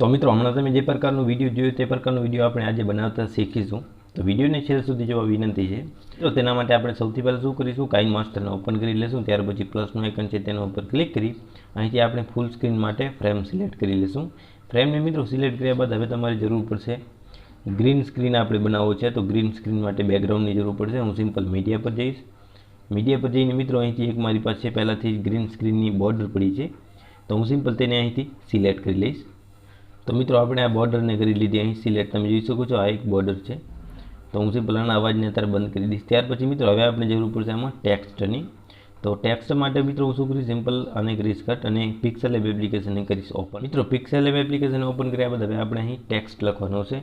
તો મિત્રો, હમણાં તમે જે પ્રકારનો વીડિયો જોયો તે પ્રકારનો વીડિયો આપણે આજે બનાવતા શીખીશું. તો વિડીયોને છેલ્લે સુધી જોવા વિનંતી છે. તો તેના માટે આપણે સૌથી પહેલાં શું કરીશું? કાઇન માસ્ટરને ઓપન કરી લેશું. ત્યાર પછી પ્લસનું આઇકન છે તેના ઉપર ક્લિક કરી અહીંથી આપણે ફૂલ સ્ક્રીન માટે ફ્રેમ સિલેક્ટ કરી લેશું. ફ્રેમને મિત્રો સિલેક્ટ કર્યા બાદ હવે તમારે જરૂર પડશે ગ્રીન સ્ક્રીન આપણે બનાવવો છે, તો ગ્રીન સ્ક્રીન માટે બેકગ્રાઉન્ડની જરૂર પડશે. હું સિમ્પલ મીડિયા પર જઈશ. મીડિયા પર જઈને મિત્રો અહીંથી એક મારી પાસે પહેલાંથી જ ગ્રીન સ્ક્રીનની બોર્ડર પડી છે. તો હું સિમ્પલ તેને અહીંથી સિલેક્ટ કરી લઈશ. તો મિત્રો આપણે આ બોર્ડરને કરી લીધી. અહીં સિલેક્ટ તમે જોઈ શકો છો, આ એક બોર્ડર છે. તો હું સિમ્પલ આના અવાજને અત્યારે બંધ કરી દઈશ. ત્યાર પછી મિત્રો હવે આપણે જરૂર પડશે આમાં ટેક્સ્ટની તો ટેક્સ્ટ માટે મિત્રો હું શું કરીશ? સિમ્પલ અને કરીશ કટ અને પિક્સલ એપ એપ્લિકેશનને કરીશ ઓપન મિત્રો પિક્સલ એપ એપ્લિકેશન ઓપન કર્યા બાદ હવે આપણે અહીં ટેક્સ્ટ લખવાનો છે.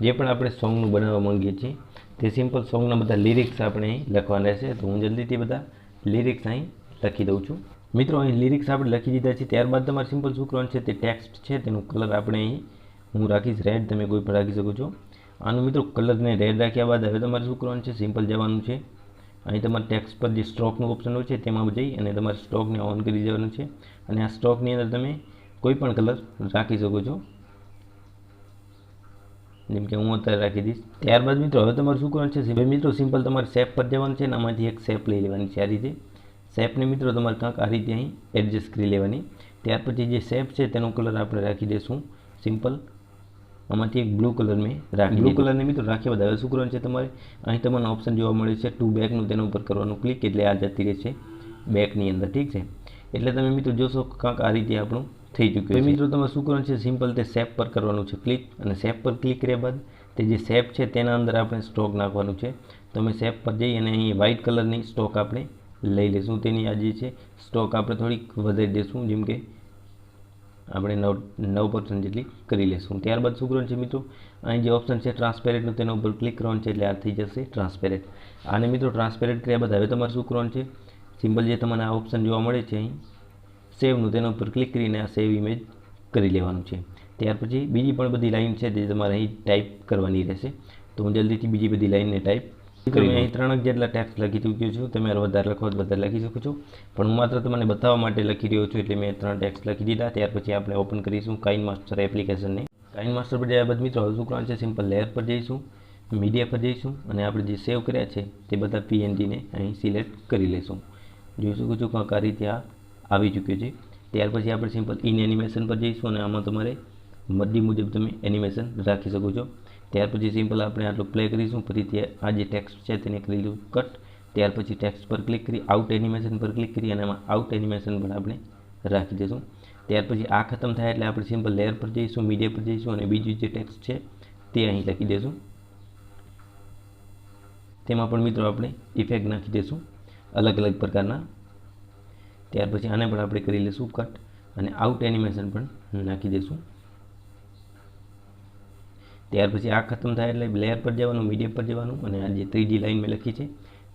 જે પણ આપણે સોંગનું બનાવવા માંગીએ છીએ, તે સિમ્પલ સોંગના બધા લિરિક્સ આપણે અહીં લખવાના છે. તો હું જલ્દીથી બધા લિરિક્સ અહીં લખી દઉં છું. મિત્રો, અહીં લિરિક્સ આપણે લખી દીધા છે. ત્યારબાદ તમારે સિમ્પલ શું છે? તે ટેક્સ્ટ છે. તેનું કલર આપણે અહીં હું રાખીશ. રેડ તમે કોઈ પણ રાખી શકો છો. આનું મિત્રો કલરને રેડ રાખ્યા બાદ હવે તમારે શું કરવાનું છે? સિમ્પલ જવાનું છે. અહીં તમારે ટેક્સ્ટ પર જે સ્ટ્રોકનું ઓપ્શન હોય છે, તેમાં જઈ અને તમારે સ્ટ્રોકને ઓન કરી દેવાનું છે. અને આ સ્ટ્રોકની અંદર તમે કોઈ પણ કલર રાખી શકો છો. જેમ કે હું અત્યારે રાખી દઈશ. ત્યારબાદ મિત્રો હવે તમારે શું કરવાનું છે હવે મિત્રો સિમ્પલ તમારે શેપ પર જવાનું છે અને આમાંથી એક શેપ લઈ લેવાની છે આ રીતે. શેપને મિત્રો તમારે કાંક આ રીતે અહીં એડજસ્ટ કરી લેવાની. ત્યાર પછી જે શેપ છે તેનો કલર આપણે રાખી દઈશું. સિમ્પલ આમાંથી એક બ્લુ કલર મેં રાખી બ્લુ કલરને મિત્રો રાખ્યા બધા. હવે શું કરવાનું છે તમારે? અહીં તમને ઓપ્શન જોવા મળે છે ટુ બેકનું તેના ઉપર કરવાનું ક્લિક એટલે આ જતી રહેશે બેકની અંદર. ઠીક છે? એટલે તમે મિત્રો જોશો કાંક આ રીતે આપણું થઈ ચૂક્યું છે. મિત્રો તમારે શું કરવાનું છે? સિમ્પલ તે શેપ પર કરવાનું છે. ક્લિક અને શેપ પર ક્લિક કર્યા બાદ તે જે શેપ છે તેના અંદર આપણે સ્ટોક નાખવાનું છે. તમે શેપ પર જઈ અને અહીં વ્હાઇટ કલરની સ્ટોક આપણે લઈ લઈશું. તેની આ જે છે સ્ટોક આપણે થોડીક વધારી દઈશું. જેમ કે આપણે નવ નવ પર્સન્ટ જેટલી કરી લઈશું. ત્યારબાદ શું કરવાનું છે મિત્રો? અહીં જે ઓપ્શન છે ટ્રાન્સપેરેન્ટનું તેના ઉપર ક્લિક કરવાનું છે એટલે આ થઈ જશે ટ્રાન્સપેરેન્ટ આને મિત્રો ટ્રાન્સપેરેન્ટ કર્યા બાદ હવે તમારે શું કરવાનું છે? સિમ્પલ જે તમને આ ઓપ્શન જોવા મળે છે અહીં સેવનું તેના ઉપર ક્લિક કરીને આ સેવ ઇમેજ કરી લેવાનું છે. ત્યાર પછી બીજી પણ બધી લાઈન છે તે તમારે અહીં ટાઈપ કરવાની રહેશે. તો હું જલ્દીથી બીજી બધી લાઇનને ટાઈપ કરી અહીં ત્રણ જેટલા ટેક્સ લખી ચૂક્યો છું તમે વધારે લખો તો વધારે લખી શકો છો. પણ હું માત્ર તમને બતાવવા માટે લખી રહ્યો છું એટલે મેં ત્રણ ટેક્સ લખી દીધા. ત્યાર પછી આપણે ઓપન કરીશું કાઇન માસ્ટર એપ્લિકેશનને કાઇન માસ્ટર પર જયા બાદ મિત્રો હજુ શું કરવાનું છે? સિમ્પલ લેયર પર જઈશું મીડિયા પર જઈશું અને આપણે જે સેવ કર્યા છે તે બધા પીએનજીને અહીં સિલેક્ટ કરી લઈશું જોઈ શકો છો કાંક આ રીતે આ આવી ચૂક્યો છે. ત્યાર પછી આપણે સિમ્પલ ઇન એનિમેશન પર જઈશું અને આમાં તમારે મરજી મુજબ તમે એનિમેશન રાખી શકો છો. ત્યાર પછી સિમ્પલ આપણે આટલું પ્લે કરીશું. ફરીથી આ જે ટેક્સ્ટ છે તેને કરી લીધું કટ ત્યાર પછી ટેક્સ્ટ પર ક્લિક કરી આઉટ એનિમેશન પર ક્લિક કરી અને એમાં આઉટ એનિમેશન પણ આપણે રાખી દઈશું. ત્યાર પછી આ ખતમ થાય એટલે આપણે સિમ્પલ લેયર પર જઈશું મીડિયા પર જઈશું અને બીજું જે ટેક્સ્ટ છે તે અહીં લખી દઈશું. તેમાં પણ મિત્રો આપણે ઇફેક્ટ નાખી દઈશું. અલગ અલગ પ્રકારના ત્યાર પછી આને પણ આપણે કરી લઈશું કટ અને આઉટ એનિમેશન પણ નાખી દઈશું. ત્યાર પછી આ ખતમ થાય એટલે લેયર પર જવાનું મીડિયમ પર જવાનું અને આ જે ત્રીજી લાઇન મેં લખી છે,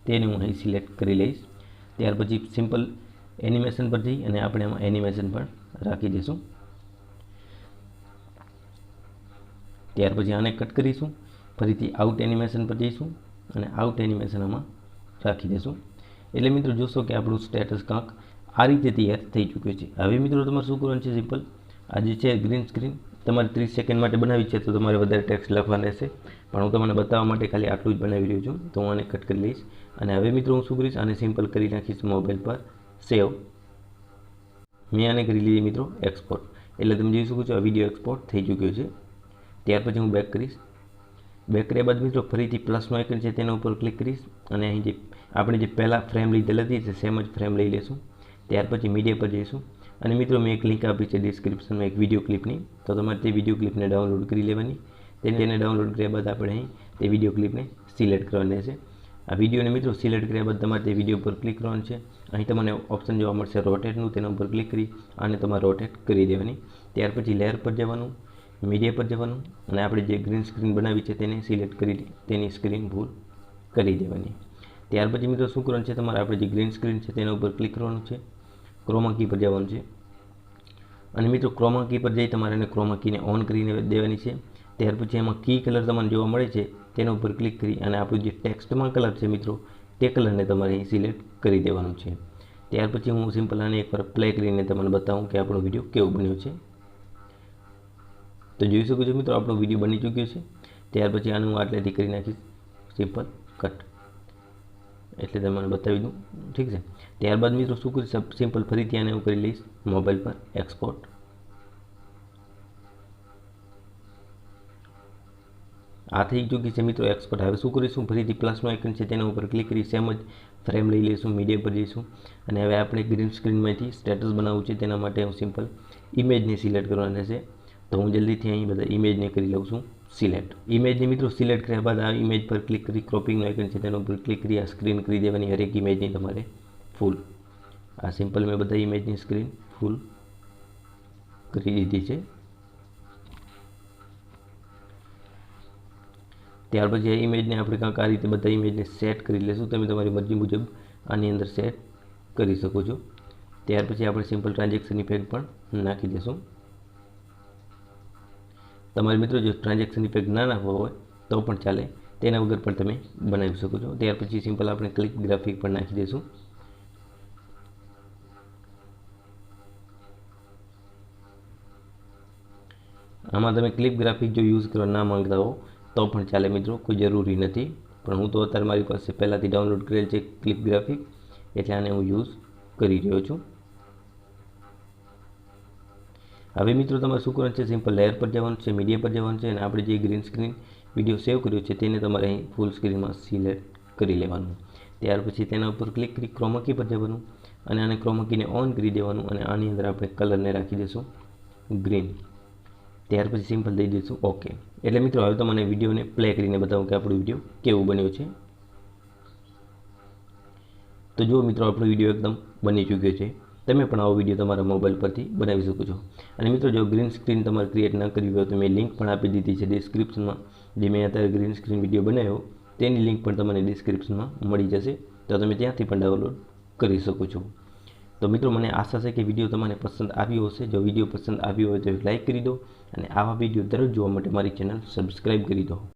તેને હું અહીં સિલેક્ટ કરી લઈશ. ત્યાર પછી સિમ્પલ એનિમેશન પર જઈ અને આપણે એમાં એનિમેશન પણ રાખી દઈશું. ત્યાર પછી આને કટ કરીશું, ફરીથી આઉટ એનિમેશન પર જઈશું અને આઉટ એનિમેશન આમાં રાખી દઈશું. એટલે મિત્રો, જોશો કે આપણું સ્ટેટસ કાંક આ રીતે તૈયાર થઈ ચૂક્યો છે. હવે મિત્રો તમારે શું કરવાનું છે સિમ્પલ આ જે છે ગ્રીન સ્ક્રીન તમારે ત્રીસ સેકન્ડ માટે બનાવી છે, તો તમારે વધારે ટેક્સ લખવાના રહેશે. પણ હું તમને બતાવવા માટે ખાલી આટલું જ બનાવી રહ્યો છું. તો હું આને કટ કરી લઈશ. અને હવે મિત્રો હું શું કરીશ? આને સિમ્પલ કરી નાખીશ મોબાઈલ પર. સેવ મેં આને કરી લીધી મિત્રો એક્સપોર્ટ એટલે તમે જોઈ શકો છો, આ વીડિયો એક્સપોર્ટ થઈ ચૂક્યો છે. ત્યાર પછી હું બેક કરીશ. બેક કર્યા બાદ મિત્રો ફરીથી પ્લસનો આઇકન છે તેના ઉપર ક્લિક કરીશ. અને અહીં જે આપણે જે પહેલાં ફ્રેમ લીધેલ હતી સેમ જ ફ્રેમ લઈ લઈશું ત્યાર પછી મીડિયા પર જઈશું. અને મિત્રો મેં એક લિંક આપી છે ડિસ્ક્રિપ્શનમાં એક વીડિયો ક્લિપની તો તમારે તે વીડિયો ક્લિપને ડાઉનલોડ કરી લેવાની. તેને તેને ડાઉનલોડ કર્યા બાદ આપણે અહીં તે વીડિયો ક્લિપને સિલેક્ટ કરવાની રહેશે. આ વિડીયોને મિત્રો સિલેક્ટ કર્યા બાદ તમારે તે વીડિયો પર ક્લિક કરવાનું છે. અહીં તમને ઓપ્શન જોવા મળશે રોટેટનું તેના ઉપર ક્લિક કરી અને તમારે રોટેટ કરી દેવાની. ત્યાર પછી લેયર પર જવાનું મીડિયા પર જવાનું અને આપણે જે ગ્રીન સ્ક્રીન બનાવી છે તેને સિલેક્ટ કરી તેની સ્ક્રીન ભૂલ કરી દેવાની. ત્યાર પછી મિત્રો શું કરવાનું છે? તમારે આપણે જે ગ્રીન સ્ક્રીન છે તેના ઉપર ક્લિક કરવાનું છે. ક્રોમા કી પર જવાનું છે. અને મિત્રો ક્રોમા કી પર જઈ તમારે એને ક્રોમા કીને ઓન કરીને દેવાની છે. ત્યાર પછી એમાં કી કલર તમને જોવા મળે છે, તેના ઉપર ક્લિક કરી અને આપણું જે ટેક્સ્ટમાં કલર છે મિત્રો, તે કલરને તમારે અહીં સિલેક્ટ કરી દેવાનું છે. ત્યાર પછી હું સિમ્પલ આને એકવાર પ્લે કરીને તમને બતાવું કે આપણો વીડિયો કેવો બન્યો છે. તો જોઈ શકો છો મિત્રો, આપણો વીડિયો બની ચૂક્યો છે. ત્યાર પછી આને હું આટલેથી કરી નાખીશ. સિમ્પલ કટ એટલે તમને બતાવી દઉં. ઠીક છે? ત્યારબાદ મિત્રો શું કરીશ? સિમ્પલ ફરીથી આને હું કરી લઈશ. મોબાઈલ પર એક્સપોર્ટ આ થઈ ચૂકી છે મિત્રો એક્સપોર્ટ હવે શું કરીશું? ફરીથી પ્લસનો આઇકન છે તેના ઉપર ક્લિક કરી સેમ જ ફ્રેમ લઈ લઈશું મીડિયા પર જઈશું. અને હવે આપણે ગ્રીન સ્ક્રીનમાંથી સ્ટેટસ બનાવવું છે તેના માટે હું સિમ્પલ ઇમેજને સિલેક્ટ કરવાના રહેશે તો હું જલ્દીથી અહીં બધા ઇમેજને કરી લઉં છું. સિલેક્ટ ઇમેજને મિત્રો સિલેક્ટ કર્યા બાદ આ ઇમેજ પર ક્લિક કરી ક્રોપિંગનું આઇકન છે, તેનો ઉપર ક્લિક કરી આ સ્ક્રીન કરી દેવાની હરેક ઇમેજની તમારે ફૂલ આ સિમ્પલ મેં બધા ઇમેજની સ્ક્રીન ફૂલ કરી દીધી છે. ત્યાર પછી આ ઇમેજને આપણે કાંક આ રીતે બધા ઇમેજને સેટ કરી લેશું. તમે તમારી મરજી મુજબ આની અંદર સેટ કરી શકો છો. ત્યાર પછી આપણે સિમ્પલ ટ્રાન્ઝેક્શન ઇફેક્ટ પણ નાખી દઈશું તમારે મિત્રો જો ટ્રાન્ઝેક્શન ઇફેક્ટ ના નાખવો હોય તો પણ ચાલે. તેના વગર પણ તમે બનાવી શકો છો. ત્યાર પછી સિમ્પલ આપણે ક્લિક ગ્રાફિક પણ નાખી દઈશું. આમાં તમે ક્લિપ ગ્રાફિક જો યુઝ કરવા ના માંગતા હો, તો પણ ચાલે મિત્રો. કોઈ જરૂરી નથી. પણ હું તો અત્યારે મારી પાસે પહેલાંથી ડાઉનલોડ કરેલ છે ક્લિપ ગ્રાફિક એટલે આને હું યુઝ કરી રહ્યો છું. હવે મિત્રો, તમારે શું કરવાનું છે? સિમ્પલ લેયર પર જવાનું છે મીડિયા પર જવાનું છે અને આપણે જે ગ્રીન સ્ક્રીન વીડિયો સેવ કર્યો છે તેને તમારે અહીં ફૂલ સ્ક્રીનમાં સિલેક્ટ કરી લેવાનું. ત્યાર પછી તેના ઉપર ક્લિક કરી ક્રોમકી પર જવાનું અને આને ક્રોમકીને ઓન કરી દેવાનું અને આની અંદર આપણે કલરને રાખી દઈશું ગ્રીન ત્યાર પછી સિમ્પલ દઈ દઈશું ઓકે એટલે મિત્રો, હવે તમને વિડીયોને પ્લે કરીને બતાવું કે આપણો વીડિયો કેવો બન્યો છે. તો જુઓ મિત્રો, આપણો વીડિયો એકદમ બની ચૂક્યો છે. તમે પણ આવો વીડિયો તમારા મોબાઈલ પરથી બનાવી શકો છો. અને મિત્રો, જો ગ્રીન સ્ક્રીન તમારે ક્રિએટ ન કરવી હોય તો મેં લિંક પણ આપી દીધી છે ડિસ્ક્રિપ્શનમાં જે મેં અત્યારે ગ્રીન સ્ક્રીન વીડિયો બનાવ્યો, તેની લિંક પણ તમને ડિસ્ક્રિપ્શનમાં મળી જશે. તો તમે ત્યાંથી પણ ડાઉનલોડ કરી શકો છો. તો મિત્રો, મને આશા છે કે વીડિયો તમને પસંદ આવ્યો હશે. જો વીડિયો પસંદ આવ્યો હોય તો લાઇક કરી દો અને આવા વીડિયો દરરોજ જોવા માટે મારી ચેનલ સબસ્ક્રાઈબ કરી દો.